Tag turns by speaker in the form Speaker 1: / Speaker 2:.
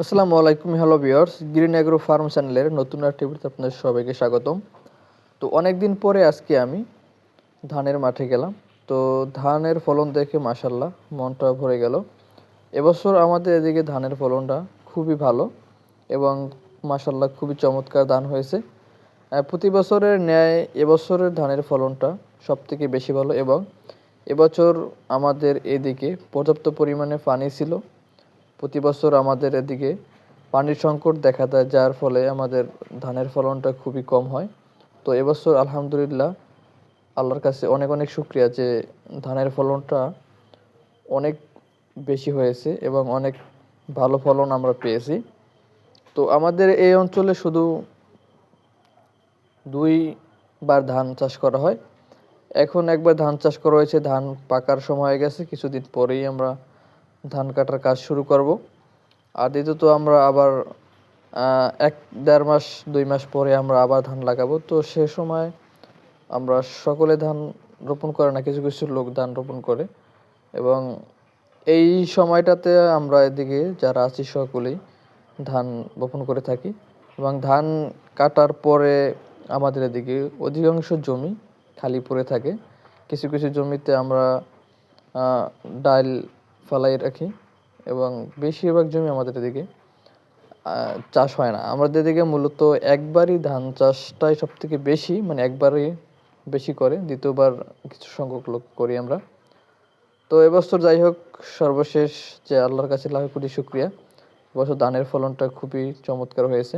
Speaker 1: আসসালামু আলাইকুম hello viewers green agro farm চ্যানেলের নতুন একটি ভিডিওতে আপনাদের সবাইকে স্বাগতম। তো অনেক দিন পরে আজকে আমি ধানের মাঠে গেলাম। তো ধানের ফলন দেখে মাসাল্লাহ মনটা ভরে গেল। এবছর আমাদের এদিকে ধানের ফলনটা খুবই ভালো এবং মাসাল্লাহ খুবই চমৎকার ধান হয়েছে। প্রতি বছরের ন্যায় এবছরের ধানের ফলনটা সব থেকে বেশি ভালো এবং এবছর আমাদের এদিকে পর্যাপ্ত পরিমাণে পানি ছিল। প্রতি বছর আমাদের এদিকে পানির সংকট দেখা দেয়, যার ফলে আমাদের ধানের ফলনটা খুবই কম হয়। তো এবছর আলহামদুলিল্লাহ আল্লাহর কাছে অনেক অনেক শুক্রিয়া যে ধানের ফলনটা অনেক বেশি হয়েছে এবং অনেক ভালো ফলন আমরা পেয়েছি। তো আমাদের এই অঞ্চলে শুধু দুইবার ধান চাষ করা হয়। এখন একবার ধান চাষ করা হয়েছে, ধান পাকার সময় হয়ে গেছে, কিছুদিন পরেই আমরা ধান কাটার কাজ শুরু করব। আর দ্বিতীয়ত আমরা আবার এক দেড় মাস, দুই মাস পরে আমরা আবার ধান লাগাবো। তো সে সময় আমরা সকলে ধান রোপণ করে না, কিছু কিছু লোক ধান রোপণ করে। এবং এই সময়টাতে আমরা এদিকে যারা আছি সকলেই ধান বপন করে থাকি। এবং ধান কাটার পরে আমাদের এদিকে অধিকাংশ জমি খালি পড়ে থাকে। কিছু কিছু জমিতে আমরা ডাল ফলাই রাখি এবং বেশিরভাগ জমি আমাদের এদিকে চাষ হয় না। আমাদের এদিকে মূলত একবারই ধান চাষটাই সব থেকে বেশি মানে একবারই বেশি করে, দ্বিতীয়বার কিছু সংখ্যক লোক করি আমরা। তো এবছর যাই হোক, সর্বশেষ যে আল্লাহর কাছে লাখ কোটি শুক্রিয়া। এবছর ধানের ফলনটা খুবই চমৎকার হয়েছে।